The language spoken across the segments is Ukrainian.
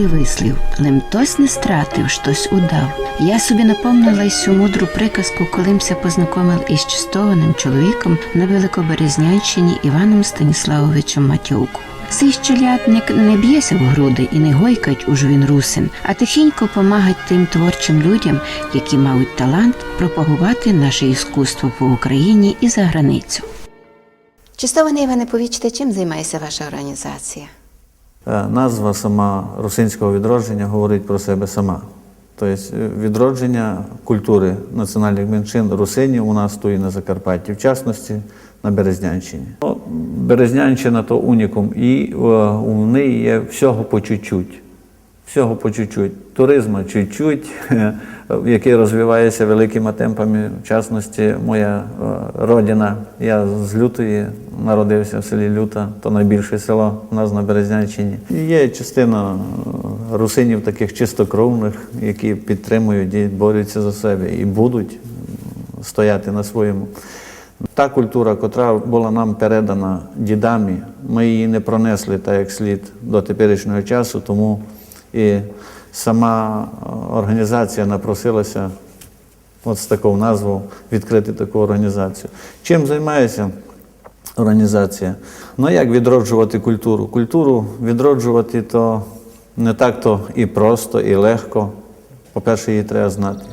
Мудрий вислів: лемтось не стратив, щось удав. Я собі напомнила й цю мудру приказку, колимся познайомив із чистованим чоловіком на Великоберезнянщині Іваном Станіславовичем Матюку. Цей щелядник не б'ється в груди і не гойкать уж він русин, а тихенько помагать тим творчим людям, які мають талант пропагувати наше іскусство по Україні і за границю. Чистований Іване Повічте, чим займається ваша організація? Е, Назва сама русинського відродження говорить про себе сама. Тобто е, відродження культури національних меншин русинів у нас тут і на Закарпатті, в частності на Березнянщині. Ну, Березнянщина то унікум, і е, у неї є всього по чуть-чуть. Всього по чуть-чуть. Туризму чуть-чуть, який розвивається великими темпами. В частності, моя е, родина. Я з Лютої народився в селі Люта, то найбільше село у нас на Березнянщині. Є частина е, русинів таких чистокровних, які підтримують і борються за себе і будуть стояти на своєму. Та культура, котра була нам передана дідами, ми її не пронесли так як слід до теперішнього часу, тому і сама е, організація напросилася от з такою назвою відкрити таку організацію. Чим займається організація? Ну як відроджувати культуру? Культуру відроджувати то не так то і просто, і легко. По-перше, її треба знати.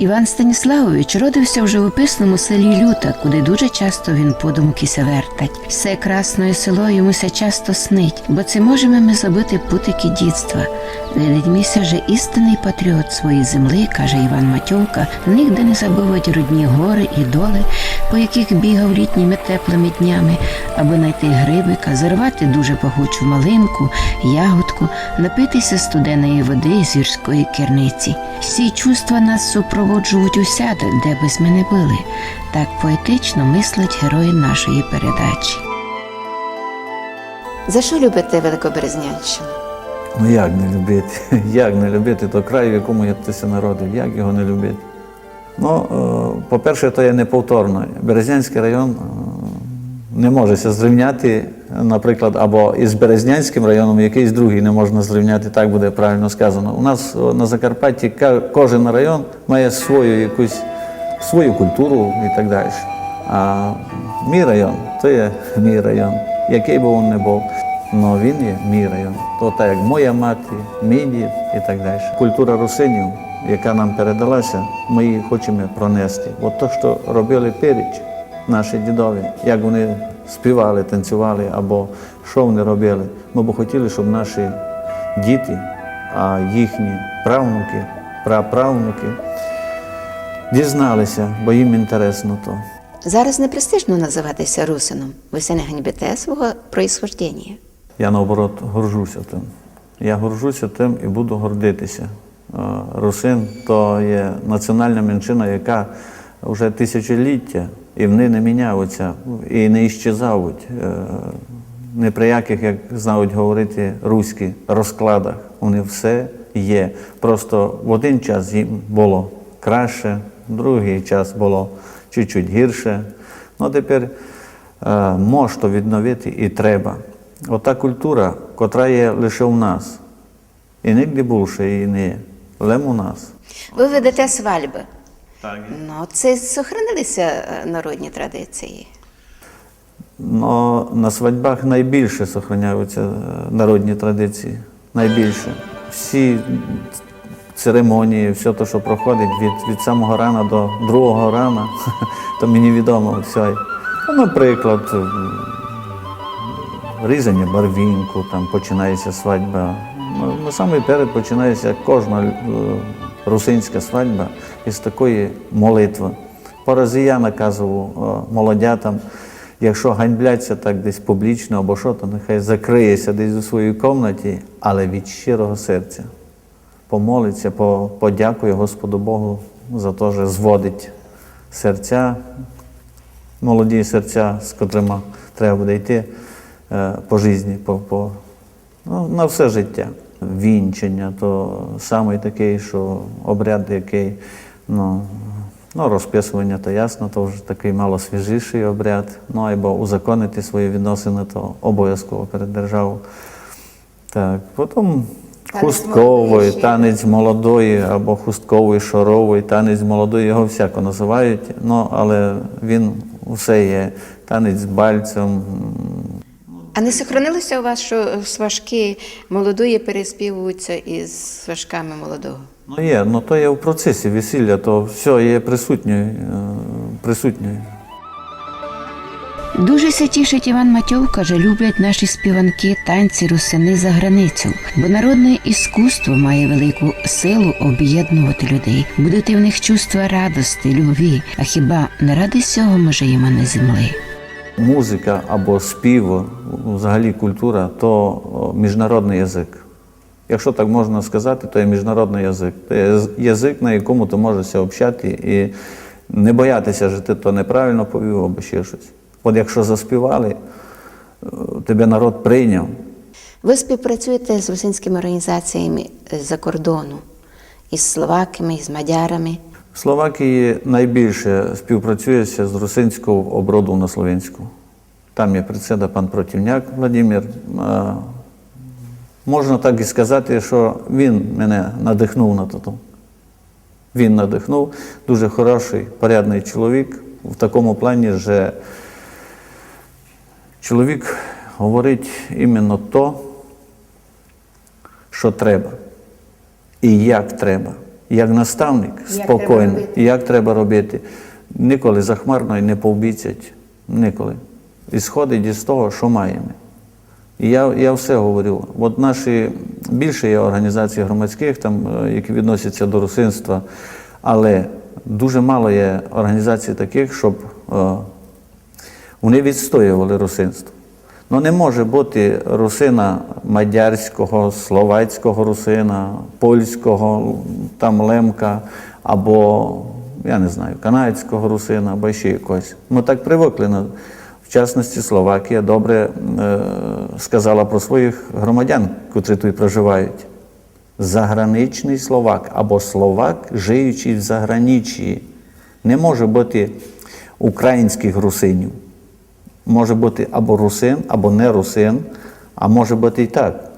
Іван Станіславович родився в живописному селі Люта, куди дуже часто він подумки вертать. Все красне село йомуся часто снить, бо це можемо ми забити путики дітства. Видить же істинний патріот своєї земли, каже Іван Матьовка, нігде не забувать рудні гори і доли, по яких бігав літніми теплими днями, аби знайти грибика, зарвати дуже пахучу малинку, ягодку, напитися студеної води з гірської керниці. Всі чувства нас супроводжують усяде, де би ми не були. Так поетично мислить герої нашої передачі. За що любите Великоберезнянщину? Ну як не любити? Як не любити той край, в якому я тися народив? Як його не любити? Ну, е, по-перше, то є неповторно. Березнянський район е, не можеся зрівняти, наприклад, або із Березнянським районом якийсь другий не можна зрівняти, так буде правильно сказано. У нас на Закарпатті кожен район має свою якусь свою культуру і так далі. А мій район то є мій район, який би він не був. але він є мій район. То так як моя мати, мій дід і так далі. Культура русинів, яка нам передалася, ми її хочемо пронести. От то, що робили періч, наші дідові, як вони співали, танцювали або що вони робили. Ми б хотіли, щоб наші діти, а їхні правнуки, праправнуки дізналися, бо їм інтересно то. Зараз не престижно називатися русином. Ви все не ганьбите свого происхождення. Я наоборот горжуся тим. Я горжуся тим і буду гордитися. Русин то є національна меншина, яка вже тисячоліття, і вони не міняються і не іщезають. Е, Ні при яких, як знають говорити руські, розкладах. Вони все є. Просто в один час їм було краще, в другий час було чуть-чуть гірше. Ну тепер е, можна відновити і треба. Ота культура, котра є лише у нас, і нігде більше її не є, лише у нас. Ви ведете свальби. Так. Ну, це сохранилися е, народні традиції. Но на свадьбах найбільше зберігаються е, народні традиції. Найбільше. Всі церемонії, все те, що проходить від, від самого рана до другого рана, то мені відомо все. Ну, наприклад, е, різання барвінку, там починається свадьба. Ну, Насамперед починається кожна русинська свадьба із такої молитви. Порази я наказував е, молодятам, якщо ганьбляться так десь публічно або що, то нехай закриється десь у своїй кімнаті, але від щирого серця. Помолиться, подякує Господу Богу за те, що зводить серця, молоді серця, з котрими треба буде йти е, по житті, по, по, ну, на все життя. Вінчення, то саме такий, що обряд, який ну, ну, розписування, то ясно, то вже такий мало свіжіший обряд. Ну або узаконити свої відносини, то обов'язково перед державою. Так, потім хустковий, танець молодої або хустковий, шоровий, танець молодої, його всяко називають. Ну, але він все є. Танець з бальцем. А не сохранилося у вас, що сважки молодої переспівуються із сважками молодого? Ну є, ну то є в процесі весілля, то все є присутньою. е, присутньою. Дуже ся тішить Іван Матьов, каже, люблять наші співанки танці русини за границю, бо народне іскусство має велику силу об'єднувати людей, будити в них чувства радости, любві. А хіба не ради цього може їм на земли? Музика або спів, взагалі культура то міжнародний язик. Якщо так можна сказати, то є міжнародний язик. Це язик, на якому ти можешся общати і не боятися, що ти то неправильно повів або ще щось. От якщо заспівали, е, тебе народ прийняв. Ви співпрацюєте з русинськими організаціями з-за кордону, із словаками, із мадярами. В Словакії найбільше співпрацюється з русинського оброду на словенську. Там є присяда пан Противняк Владимир. Можна так і сказати, що він мене надихнув на то. Він надихнув, дуже хороший, порядний чоловік в такому плані, що чоловік говорить іменно то, що треба. І як треба. Як наставник спокійно, як треба робити. Ніколи захмарно і не пообіцять. Ніколи. І сходить із того, що маємо. І я, я все говорю. От наші більше є організацій громадських, там, е, які відносяться до русинства, але дуже мало є організацій таких, щоб е, вони відстоювали русинство. Ну не може бути русина мадярського, словацького русина, польського, там лемка, або, я не знаю, канадського русина, або ще якогось. Ми так привикли. В частності Словакія добре е, сказала про своїх громадян, котрі тут проживають. Заграничний словак або словак, живучий в заграничі. Не може бути українських русинів. Може бути або русин, або не русин, а може бути і так.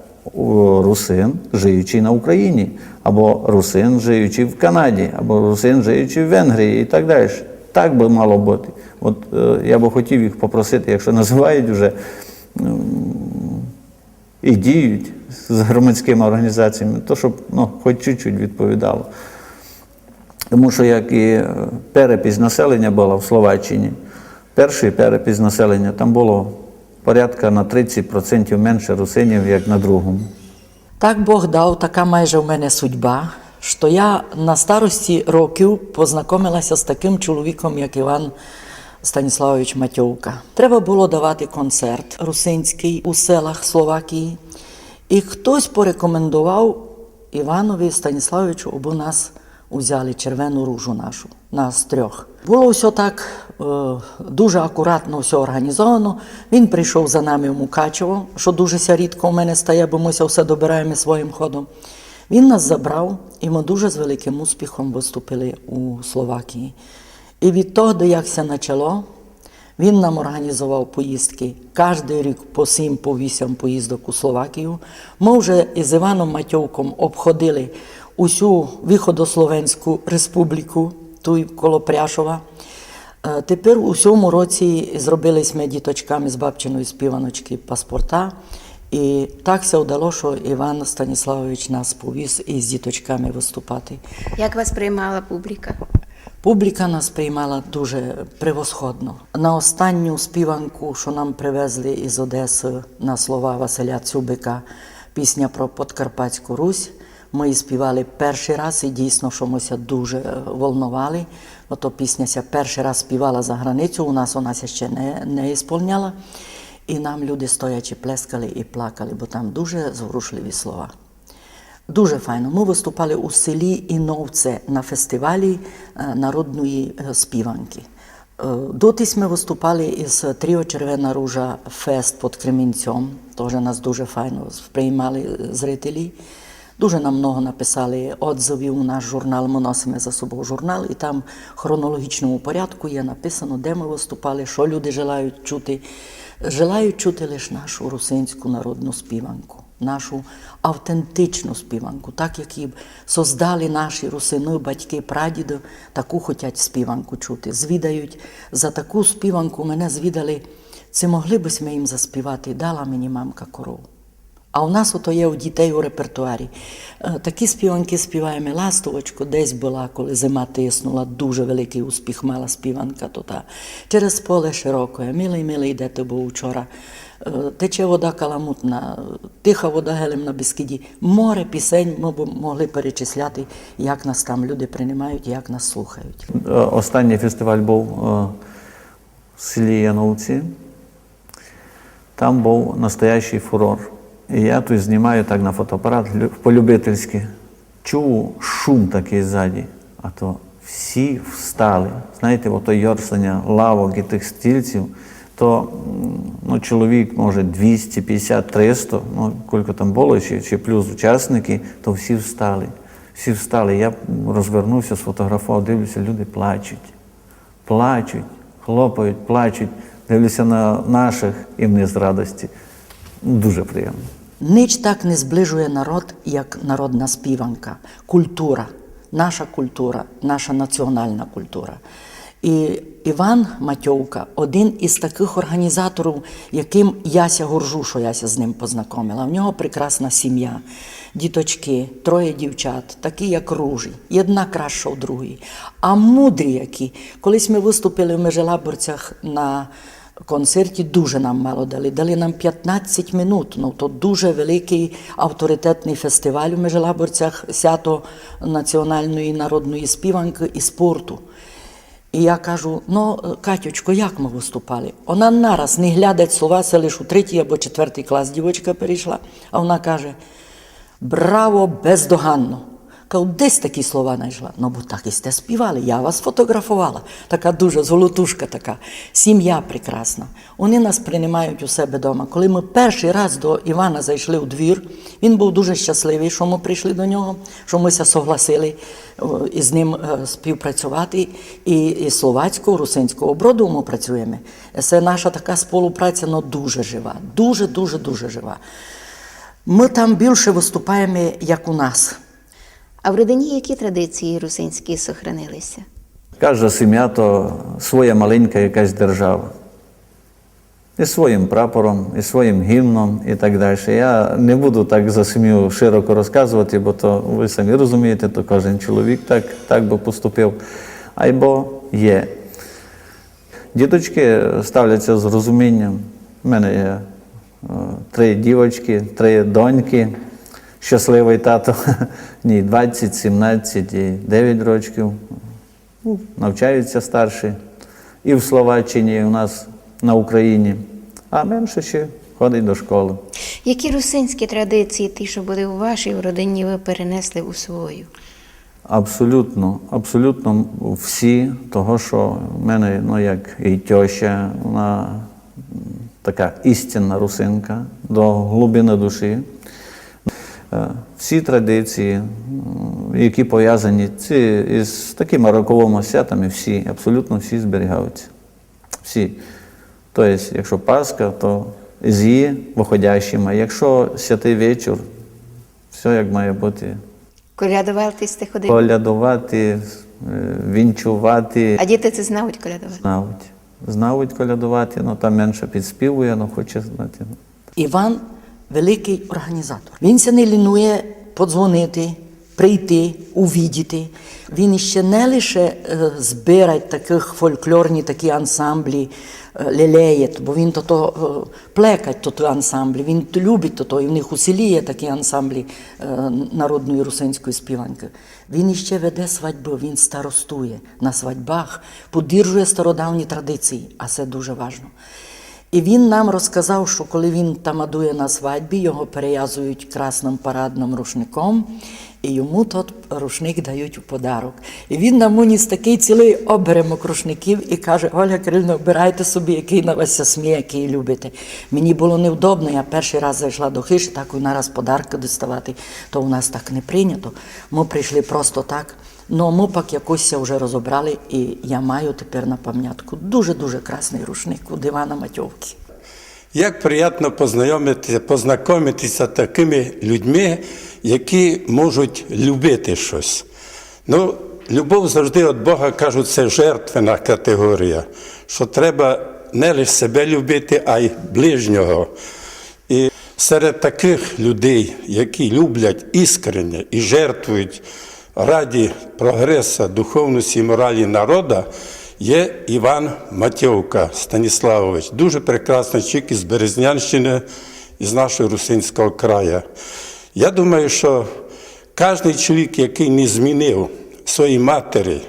Русин, живучий на Україні, або русин, живучий в Канаді, або русин, живучий в Венгрії і так далі. Так би мало бути. От е, я би хотів їх попросити, якщо називають вже м, і діють з громадськими організаціями, то щоб ну, хоч чуть-чуть відповідало. Тому що як і е, перепись населення була в Словаччині, перший перепис населення там було порядка на 30% менше русинів, як на другому. Так Бог дав, така майже в мене судьба, що я на старості років познайомилася з таким чоловіком, як Іван Станіславович Матьовка. Треба було давати концерт русинський у селах Словакії, і хтось порекомендував Іванові Станіславовичу, аби нас узяли червону ружу нашу, нас трьох. Було все так дуже акуратно все організовано. Він прийшов за нами в Мукачево, що дуже рідко в мене стає, бо мися все добираємо своїм ходом. Він нас забрав, і ми дуже з великим успіхом виступили у Словакії. І від того, де якся почало, він нам організував поїздки кожен рік по сім, по вісім поїздок у Словакію. Ми вже із Іваном Матьовком обходили усю Виходословенську республіку, тут коло Пряшова. Е, Тепер у цьому році зробили ми діточками з бабчиної співаночки паспорта. І так се вдало, що Іван Станіславович нас повіз із діточками виступати. Як вас приймала публіка? Публіка нас приймала дуже превосходно. На останню співанку, що нам привезли із Одеси на слова Василя Цюбика, пісня про Подкарпатську Русь. Ми її співали перший раз, і дійсно, що ми ся дуже е, волнували. Ото пісня ся перший раз співала за границю, у нас вона ще не, не ісполняла. І нам люди стоячи плескали і плакали, бо там дуже зворушливі слова. Дуже файно. Ми виступали у селі Іновце на фестивалі е, народної е, співанки. Е, Дотись ми виступали із Тріо Червена Ружа Фест під Кремінцем. Теж нас дуже файно сприймали зрителі. Дуже нам много написали отзивів у наш журнал. Ми носимо за собою журнал, і там в хронологічному порядку є написано, де ми виступали, що люди желають чути. Желають чути лише нашу русинську народну співанку. Нашу автентичну співанку, так як і создали наші русини, батьки, прадіди, таку хочуть співанку чути. Звідають за таку співанку мене звідали, чи могли б ми їм заспівати, дала мені мамка корову. А у нас ото є у дітей у репертуарі. Е, Такі співанки співаємо ластовочку, десь була, коли зима тиснула, дуже великий успіх мала співанка. То та. Через поле широке, милий, милий, де ти був вчора. Тече вода каламутна, тиха вода гелем на Бескіді. Море пісень ми б могли перечисляти, як нас там люди приймають, як нас слухають. Е, Останній фестиваль був е, в селі Яновці. Там був настоящий фурор. І я тут знімаю так на фотоапарат лю- по-любительськи. Чув шум такий ззаді, а то всі встали. Знаєте, ото йорсання лавок і тих стільців, то ну, чоловік, може, 250-300, ну, кілько там було, чи, чи плюс учасники, то всі встали. Всі встали. Я розвернувся, сфотографував, дивлюся, люди плачуть плачуть, хлопають, плачуть, дивлюся на наших і вони з радості. Ну, Дуже приємно. Ніч так не зближує народ, як народна співанка, культура, наша культура, наша національна культура. І Іван Матьовка один із таких організаторів, яким яся горжу, що яся з ним познайомила. В нього прекрасна сім'я, діточки, троє дівчат, такі як ружі, одна краща в другій. А мудрі які. Колись ми виступили в Межелаборцях на концерті дуже нам мало дали. Дали нам 15 минут. Ну то дуже великий авторитетний фестиваль у Межелаборцях, свято національної народної співанки і спорту. І я кажу: ну, Катючко, як ми виступали? Вона нараз не глядать слова, це лише у третій або четвертий клас дівчинка перейшла, а вона каже: Браво, бездоганно! Кажу, десь такі слова знайшла. Ну, бо так і сте співали, я вас фотографувала. Така дуже золотушка така. Сім'я прекрасна. Вони нас приймають у себе вдома. Коли ми перший раз до Івана зайшли у двір, він був дуже щасливий, що ми прийшли до нього, що ми ся согласили із ним е, співпрацювати. І, і словацького, русинського броду ми працюємо. Це наша така співпраця, ну дуже жива. Дуже, дуже, дуже жива. Ми там більше виступаємо, як у нас. А в родині які традиції русинські сохранилися? Кожна сім'я то своя маленька якась держава. І своїм прапором, і своїм гімном, і так далі. Я не буду так за сім'ю широко розказувати, бо то ви самі розумієте, то кожен чоловік так, так би поступив. Або є. Діточки ставляться з розумінням. У мене є е, три дівочки, три доньки. Щасливий тато. Ні, 20, 17 і 9 років. Ну, навчаються старші. І в Словаччині, і у нас на Україні. А менше ще ходить до школи. Які русинські традиції, ті, що були у вашій родині, ви перенесли у свою? Абсолютно, абсолютно всі, того, що в мене, ну як і тьоща, вона така істинна русинка до глибини душі. Е, Всі традиції, які пов'язані ці, із такими роковими святами, всі, абсолютно всі зберігаються. Всі. Тобто, якщо Пасха, то з її виходящими, а якщо святий вечір, все як має бути Колядувати сте ходили? колядувати, е, вінчувати. А діти це знають колядувати? Знають. Знають колядувати, ну там менше підспівує, ну хоче знати. Іван великий організатор. Він се не лінує подзвонити, прийти, увідіти. Він ще не лише е, збирає таких фольклорні такі ансамблі, е, лелеє, бо він то, е, плекать то, то ансамблі, він любить то, і в них у селі є такі ансамблі народної русинської співанки. Він іще веде свадьбу, він старостує на свадьбах, подіржує стародавні традиції, а це дуже важливо. І він нам розказав, що коли він тамадує на свадьбі, його перев'язують красним парадним рушником, і йому тот рушник дають у подарок. І він нам уніс такий цілий оберемок рушників і каже: Ольга Кирилівна, обирайте собі, який на вас сміє, який любите. Мені було невдобно, я перший раз зайшла до хиші, так і нараз подарки доставати, то у нас так не прийнято. Ми прийшли просто так. Ну, ми пак якось вже розібрали, і я маю тепер на пам'ятку дуже-дуже красний рушник у дивана Матьовки. Як приємно познайомитися, познайомитися такими людьми, які можуть любити щось. Ну, любов завжди від Бога кажуть, це жертвена категорія, що треба не лише себе любити, а й ближнього. І серед таких людей, які люблять іскренне і жертвують раді прогресу духовності і моралі народу, є Іван Матьовка Станіславович, дуже прекрасний чоловік із Березнянщини, із нашого Русинського краю. Я думаю, що кожен чоловік, який не змінив своїй матері,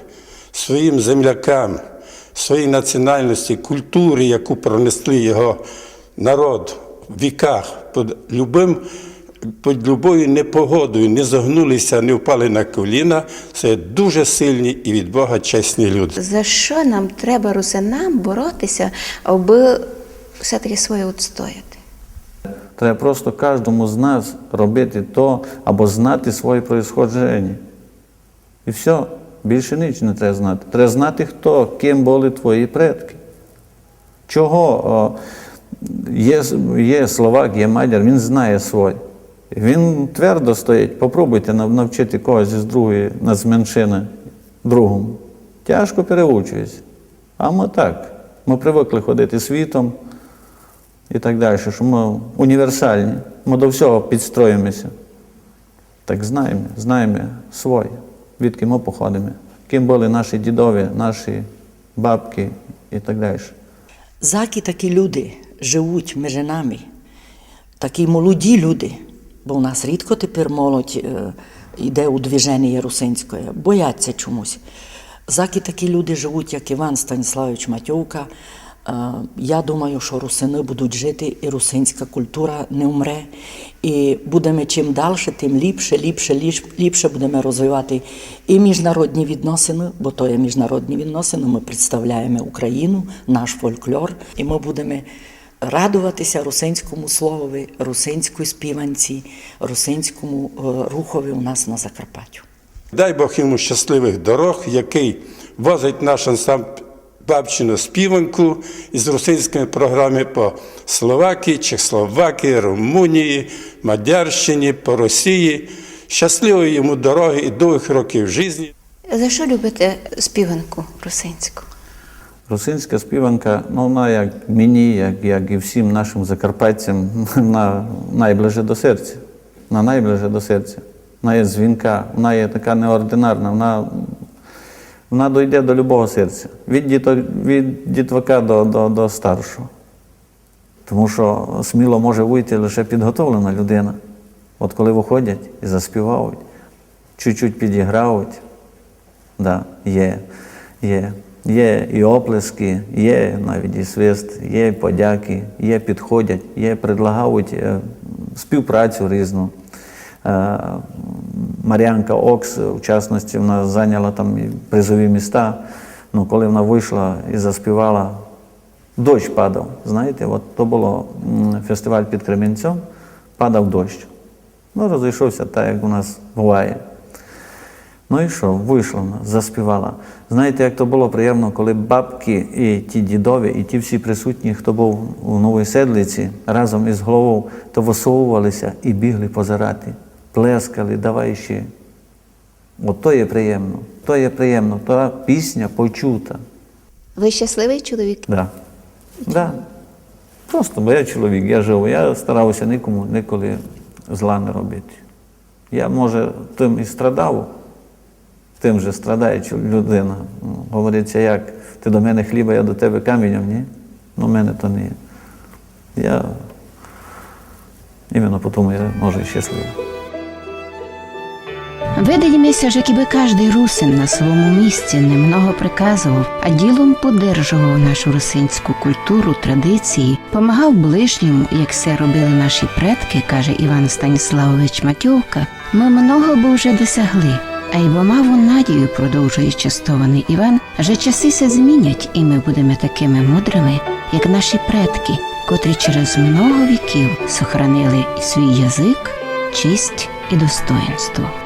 своїм землякам, своїй національності, культурі, яку пронесли його народ в віках, під любим, під любою непогодою не загнулися, не впали на коліна, це дуже сильні і від Бога чесні люди. За що нам треба русинам боротися, аби все-таки своє відстояти? Треба просто кожному з нас робити то або знати своє происходження. І все, більше ніч не треба знати. Треба знати, хто, ким були твої предки. Чого є, є словак, є мадяр, він знає своє. Він твердо стоїть. Попробуйте навчити когось із другої нацменшини другому. Тяжко переучується. А ми так. Ми привикли ходити світом і так далі, що ми універсальні, ми до всього підстроїмося. Так знаємо, знаємо своє, відки ми походимо, ким були наші дідові, наші бабки і так далі. Заки такі люди живуть між нами, такі молоді люди, бо у нас рідко тепер молодь е, йде у движення русинське, бояться чомусь. Заки такі люди живуть, як Іван Станіславович Матьовка. е, Я думаю, що русини будуть жити, і русинська культура не вмре. І будемо чим далі, тим ліпше, ліпше, ліпше, ліпше будемо розвивати і міжнародні відносини, бо то є міжнародні відносини. Ми представляємо Україну, наш фольклор, і ми будемо радуватися русинському словові, русинській співанці, русинському е, рухові у нас на Закарпаттю. Дай Бог йому щасливих дорог, який возить наш ансамбль бабчину співанку із русинськими програмами по Словакії, Чехословакії, Румунії, Мадярщині, по Росії. Щасливої йому дороги і довгих років житті. За що любите співанку русинську? Русинська співанка, ну вона як мені, як, як і всім нашим закарпатцям, вона найближе до серця. Вона найближе до серця. Вона є дзвінка, вона є така неординарна, вона, вона дойде до любого серця. Від, діто, від дітвака до, до, до старшого. Тому що сміло може вийти лише підготовлена людина. От коли виходять і заспівають, чуть-чуть підіграють, да, є, є. Є і оплески, є навіть і свист, є подяки, є підходять, є предлагають е, співпрацю різну. Е, Мар'янка Окс, в частності, вона зайняла там і призові міста. Ну, коли вона вийшла і заспівала, дощ падав. Знаєте, от то було фестиваль під Кремінцем, падав дощ. Ну, розійшовся так, як у нас буває. Ну і що, вийшла вона, заспівала. Знаєте, як то було приємно, коли бабки і ті дідові, і ті всі присутні, хто був у Новій Седлиці, разом із головою, то висовувалися і бігли позирати, плескали, давай ще. От то є приємно, то є приємно, та пісня почута. Ви щасливий чоловік? Да. Да. Просто бо я чоловік, я живу, я старався нікому ніколи зла не робити. Я, може, тим і страдав, тим же страдає людина. Говориться, як ти до мене хліба, я до тебе каменем, ні? Ну, в мене то не є. Я іменно тому я може і щасливий. Видаємося ж, якби кожний русин на своєму місці немного приказував, а ділом подержував нашу русинську культуру, традиції, помагав ближньому, як це робили наші предки, каже Іван Станіславович Матьовка, ми много би вже досягли. А й бо мав он надію, продовжує частований Іван, що часи се змінять, і ми будемо такими мудрими, як наші предки, котрі через много віків сохранили свій язик, честь і достоинство.